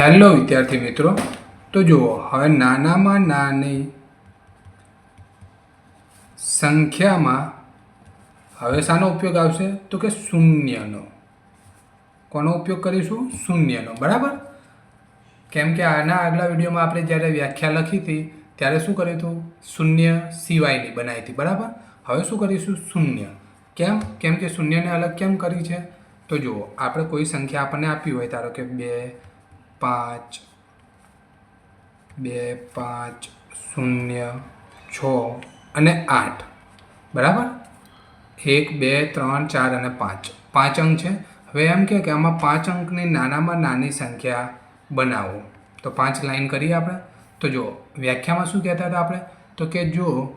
Hello વિદ્યાર્થી મિત્રો, તો જુઓ, હવે નાનામાં નાની સંખ્યામાં હવે શાનો ઉપયોગ આવશે? તો કે શૂન્યનો. કોનો ઉપયોગ કરીશું? શૂન્યનો, બરાબર? કેમ કે આના આગલા વિડીયોમાં આપણે જ્યારે વ્યાખ્યા લખી હતી, ત્યારે શું કર્યું હતું? શૂન્ય સિવાયની બનાવી હતી, બરાબર? હવે શું કરીશું? શૂન્ય. કેમ? કેમ કે શૂન્યને અલગ કેમ કરી છે? તો જુઓ, આપણે કોઈ સંખ્યા આપણને આપી હોય, ધારો કે બે પાંચ, બે, પાંચ, શૂન્ય, છ અને આઠ. બરાબર? એક, બે, ત્રણ, ચાર અને પાંચ. પાંચ અંક છે. હવે એમ કે કે આમાં પાંચ અંકની નાનામાં નાની સંખ્યા બનાવો. તો પાંચ લાઈન કરીએ આપણે. તો જો વ્યાખ્યામાં શું કહેતા હતા આપણે? તો કે જો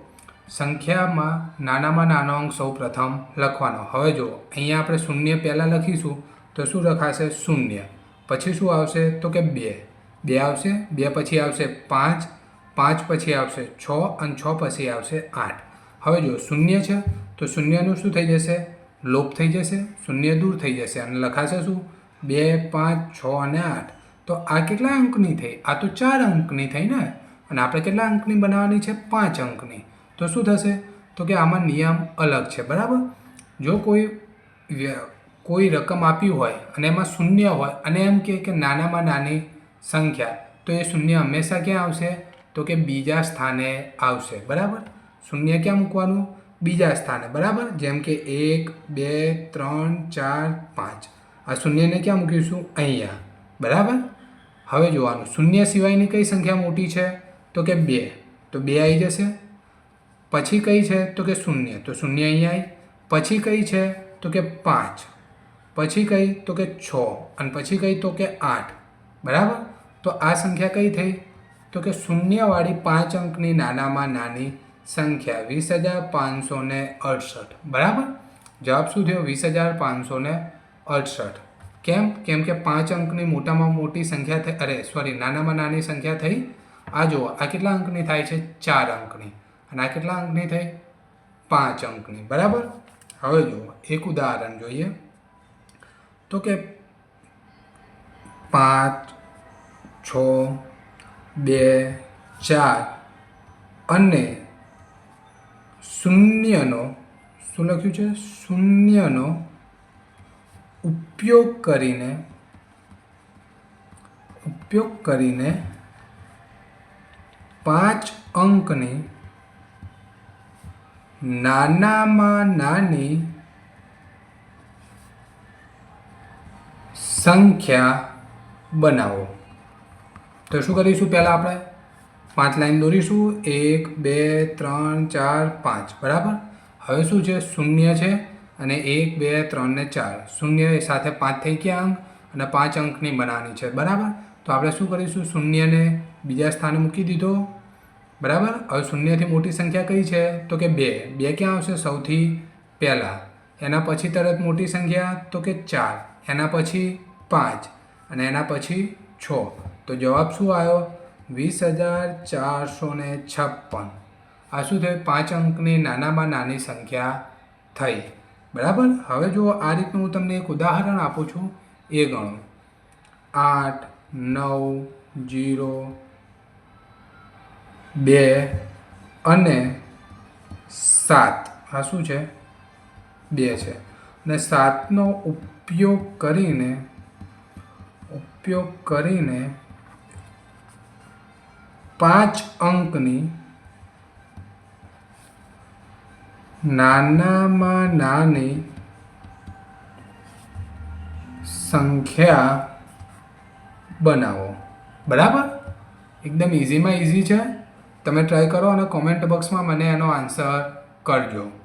સંખ્યામાં નાનામાં નાનો અંક સૌ પ્રથમ લખવાનો. હવે જો અહીંયા આપણે શૂન્ય પહેલાં લખીશું, તો શું લખાશે શૂન્ય. પછી શું આવશે? તો કે બે. બે આવશે, બે પછી આવશે પાંચ પાંચ પછી આવશે છ અને છ પછી આવશે આઠ. હવે જો શૂન્ય છે, તો શૂન્યનું શું થઈ જશે? લોપ થઈ જશે, શૂન્ય દૂર થઈ જશે. અને લખાશે શું? બે, પાંચ, છ અને આઠ. તો આ કેટલા અંકની થઈ? આ તો ચાર અંકની થઈ ને? અને આપણે કેટલા અંકની બનાવવાની છે? પાંચ અંકની. તો શું થશે? તો કે આમાં નિયમ અલગ છે. બરાબર? જો કોઈ કોઈ રકમ આપી હોય અને એમાં શૂન્ય હોય અને એમ કહે કે નાનામાં નાની સંખ્યા, તો એ શૂન્ય હંમેશા ક્યાં આવશે? તો કે બીજા સ્થાને આવશે. બરાબર? શૂન્ય ક્યાં મૂકવાનું? બીજા સ્થાને. બરાબર? જેમ કે એક, બે, ત્રણ, ચાર, પાંચ. આ શૂન્યને ક્યાં મૂકીશું? અહીંયા. બરાબર? હવે જોવાનું. શૂન્ય સિવાયની કઈ સંખ્યા મોટી છે? તો કે બે. તો બે આવી જશે. પછી કઈ છે? તો કે શૂન્ય. તો શૂન્ય અહીંયા આવી પછી કઈ છે? તો કે પાંચ. પછી કઈ તો કે છ અને પછી કઈ તો કે આઠ. બરાબર? તો આ સંખ્યા કઈ થઈ? તો કે શૂન્યવાળી પાંચ અંકની નાનામાં નાની સંખ્યા વીસ હજાર પાંચસો ને અડસઠ. બરાબર? જવાબ શું થયો? વીસ હજાર પાંચસો ને અડસઠ. કેમ? કેમ કે પાંચ અંકની મોટામાં મોટી સંખ્યા થઈ. અરે સોરી નાનામાં નાની સંખ્યા થઈ. આ જુઓ, આ કેટલા અંકની થાય છે? ચાર અંકની. અને આ કેટલા અંકની થઈ? પાંચ અંકની. બરાબર? હવે જુઓ, એક ઉદાહરણ જોઈએ. તો કે પાંચ, છ, બે, ચાર અને શૂન્યનો, શું લખ્યું છે? શૂન્યનો ઉપયોગ કરીને ઉપયોગ કરીને પાંચ અંકની નાનામાં નાની સંખ્યા બનાવો. તો શું કરીશું પહેલાં આપણે? પાંચ લાઈન દોરીશું. એક, બે, ત્રણ, ચાર, પાંચ. બરાબર? હવે શું છે? શૂન્ય છે અને એક, બે, ત્રણ ને ચાર. શૂન્ય સાથે પાંચ થઈ ગયા અંક અને પાંચ અંકની બનાવવાની છે. બરાબર? તો આપણે શું કરીશું? શૂન્યને બીજા સ્થાને મૂકી દીધો. બરાબર? હવે શૂન્યથી મોટી સંખ્યા કઈ છે? તો કે બે. બે ક્યાં આવશે? સૌથી પહેલાં. એના પછી તરત મોટી સંખ્યા તો કે ચાર. એના પછી પાંચ અને એના પછી છ. તો જવાબ શું આવ્યો? વીસ હજાર ચારસો ને છપ્પન. આ શું થયું? પાંચ અંકની નાનામાં નાની સંખ્યા થઈ. બરાબર? હવે જો આ રીતનું હું તમને એક ઉદાહરણ આપું છું. એ ગણો. આઠ, નવ, જીરો, બે અને સાત. આ શું છે? બે છે. અને સાતનો ઉપયોગ કરીને ઉપયોગ કરીને પાંચ અંકની નાનામાં નાની સંખ્યા બનાવો. બરાબર? એકદમ ઇઝીમાં ઇઝી છે. તમે ટ્રાય કરો અને કોમેન્ટ બોક્સમાં મને એનો આન્સર કરજો.